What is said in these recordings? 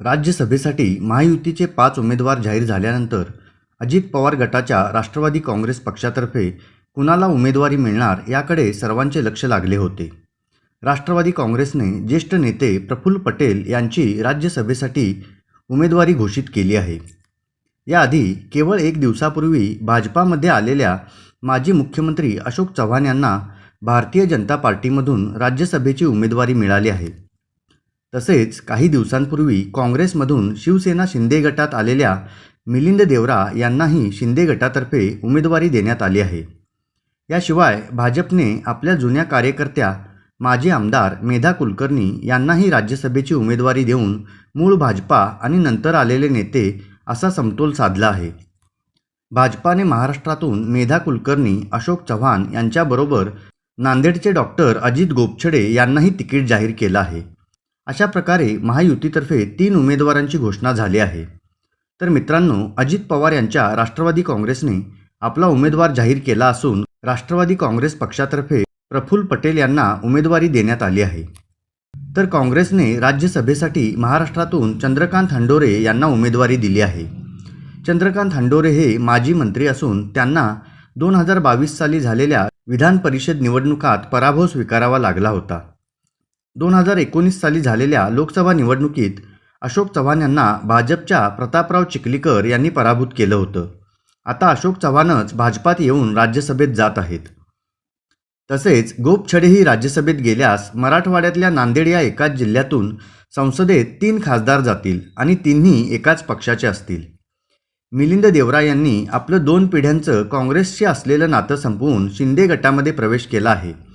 राज्यसभेसाठी महायुतीचे पाच उमेदवार जाहीर झाल्यानंतर अजित पवार गटाच्या राष्ट्रवादी काँग्रेस पक्षातर्फे कुणाला उमेदवारी मिळणार याकडे सर्वांचे लक्ष लागले होते. राष्ट्रवादी काँग्रेसने ज्येष्ठ नेते प्रफुल्ल पटेल यांची राज्यसभेसाठी उमेदवारी घोषित केली आहे. याआधी केवळ एक दिवसापूर्वी भाजपामध्ये आलेल्या माजी मुख्यमंत्री अशोक चव्हाण यांना भारतीय जनता पार्टीमधून राज्यसभेची उमेदवारी मिळाली आहे. तसेच काही दिवसांपूर्वी काँग्रेसमधून शिवसेना शिंदे गटात आलेल्या मिलिंद देवरा यांनाही शिंदे गटातर्फे उमेदवारी देण्यात आली आहे. याशिवाय भाजपने आपल्या जुन्या कार्यकर्त्या माजी आमदार मेधा कुलकर्णी यांनाही राज्यसभेची उमेदवारी देऊन मूळ भाजपा आणि नंतर आलेले नेते असा समतोल साधला आहे. भाजपाने महाराष्ट्रातून मेधा कुलकर्णी अशोक चव्हाण यांच्याबरोबर नांदेडचे डॉक्टर अजित गोपछडे यांनाही तिकीट जाहीर केलं आहे. अशा प्रकारे महायुतीतर्फे तीन उमेदवारांची घोषणा झाली आहे. तर मित्रांनो अजित पवार यांच्या राष्ट्रवादी काँग्रेसने आपला उमेदवार जाहीर केला असून राष्ट्रवादी काँग्रेस पक्षातर्फे प्रफुल्ल पटेल यांना उमेदवारी देण्यात आली आहे. तर काँग्रेसने राज्यसभेसाठी महाराष्ट्रातून चंद्रकांत हंडोरे यांना उमेदवारी दिली आहे. चंद्रकांत हंडोरे हे माजी मंत्री असून त्यांना दोन हजार बावीस साली झालेल्या विधान परिषद निवडणुकात पराभव स्वीकारावा लागला होता. दोन हजार एकोणीस साली झालेल्या लोकसभा निवडणुकीत अशोक चव्हाण यांना भाजपच्या प्रतापराव चिखलीकर यांनी पराभूत केलं होतं. आता अशोक चव्हाणच भाजपात येऊन राज्यसभेत जात आहेत. तसेच गोपछडेही राज्यसभेत गेल्यास मराठवाड्यातल्या नांदेड या एकाच जिल्ह्यातून संसदेत तीन खासदार जातील आणि तिन्ही एकाच पक्षाचे असतील. मिलिंद देवरा यांनी आपलं दोन पिढ्यांचं काँग्रेसशी असलेलं नातं संपवून शिंदे गटामध्ये प्रवेश केला आहे.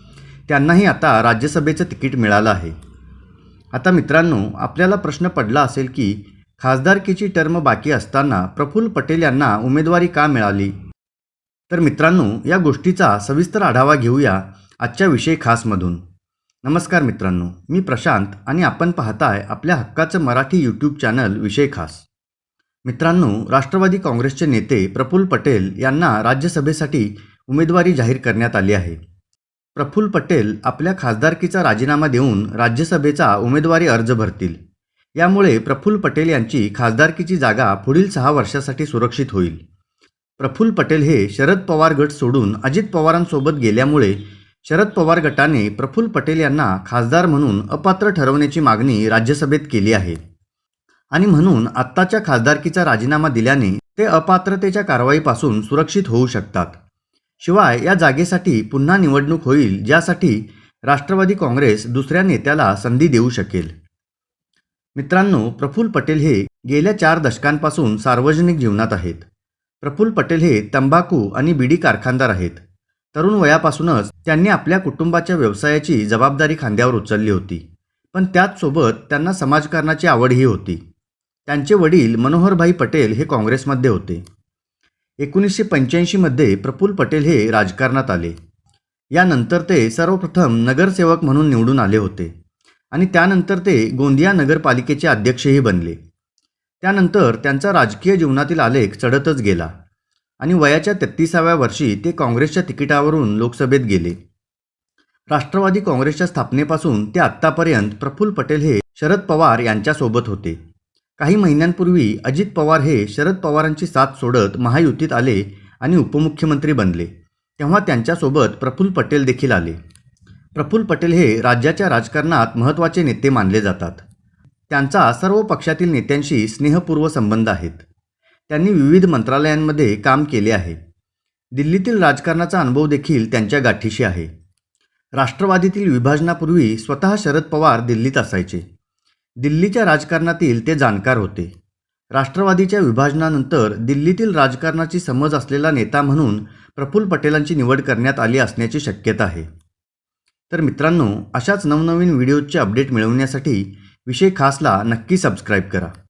त्यांनाही आता राज्यसभेचं तिकीट मिळालं आहे. आता मित्रांनो आपल्याला प्रश्न पडला असेल की खासदारकीची टर्म बाकी असताना प्रफुल्ल पटेल यांना उमेदवारी का मिळाली? तर मित्रांनो या गोष्टीचा सविस्तर आढावा घेऊया आजच्या विषय खासमधून. नमस्कार मित्रांनो मी प्रशांत आणि आपण पाहताय आपल्या हक्काचं मराठी यूट्यूब चॅनल विषय खास. मित्रांनो राष्ट्रवादी काँग्रेसचे नेते प्रफुल्ल पटेल यांना राज्यसभेसाठी उमेदवारी जाहीर करण्यात आली आहे. प्रफुल्ल पटेल आपल्या खासदारकीचा राजीनामा देऊन राज्यसभेचा उमेदवारी अर्ज भरतील. यामुळे प्रफुल्ल पटेल यांची खासदारकीची जागा पुढील सहा वर्षासाठी सुरक्षित होईल. प्रफुल्ल पटेल हे शरद पवार गट सोडून अजित पवारांसोबत गेल्यामुळे शरद पवार गटाने प्रफुल्ल पटेल यांना खासदार म्हणून अपात्र ठरवण्याची मागणी राज्यसभेत केली आहे. आणि म्हणून आत्ताच्या खासदारकीचा राजीनामा दिल्याने ते अपात्रतेच्या कारवाईपासून सुरक्षित होऊ शकतात. शिवाय या जागेसाठी पुन्हा निवडणूक होईल ज्यासाठी राष्ट्रवादी काँग्रेस दुसऱ्या नेत्याला संधी देऊ शकेल. मित्रांनो प्रफुल्ल पटेल हे गेल्या चार दशकांपासून सार्वजनिक जीवनात आहेत. प्रफुल्ल पटेल हे तंबाखू आणि बिडी कारखानदार आहेत. तरुण वयापासूनच त्यांनी आपल्या कुटुंबाच्या व्यवसायाची जबाबदारी खांद्यावर उचलली होती. पण त्याचसोबत त्यांना समाजकारणाची आवडही होती. त्यांचे वडील मनोहरभाई पटेल हे काँग्रेसमध्ये होते. एकोणीसशे पंच्याऐंशीमध्ये प्रफुल्ल पटेल हे राजकारणात आले. यानंतर ते सर्वप्रथम नगरसेवक म्हणून निवडून आले होते आणि त्यानंतर ते गोंदिया नगरपालिकेचे अध्यक्षही बनले. त्यानंतर त्यांचा राजकीय जीवनातील आलेख चढतच गेला आणि वयाच्या तेहतीसाव्या वर्षी ते काँग्रेसच्या तिकिटावरून लोकसभेत गेले. राष्ट्रवादी काँग्रेसच्या स्थापनेपासून ते आत्तापर्यंत प्रफुल्ल पटेल हे शरद पवार यांच्यासोबत होते. काही महिन्यांपूर्वी अजित पवार हे शरद पवारांची साथ सोडत महायुतीत आले आणि उपमुख्यमंत्री बनले. तेव्हा त्यांच्यासोबत प्रफुल्ल पटेल देखील आले. प्रफुल्ल पटेल हे राज्याच्या राजकारणात महत्त्वाचे नेते मानले जातात. त्यांचा सर्व पक्षातील नेत्यांशी स्नेहपूर्व संबंध आहेत. त्यांनी विविध मंत्रालयांमध्ये काम केले आहे. दिल्लीतील राजकारणाचा अनुभव देखील त्यांच्या गाठीशी आहे. राष्ट्रवादीतील विभाजनापूर्वी स्वतः शरद पवार दिल्लीत असायचे. दिल्लीच्या राजकारणातील ते जाणकार होते. राष्ट्रवादीच्या विभाजनानंतर दिल्लीतील राजकारणाची समज असलेला नेता म्हणून प्रफुल्ल पटेलांची निवड करण्यात आली असण्याची शक्यता आहे. तर मित्रांनो अशाच नवनवीन व्हिडिओजचे अपडेट मिळवण्यासाठी विषय खासला नक्की सबस्क्राईब करा.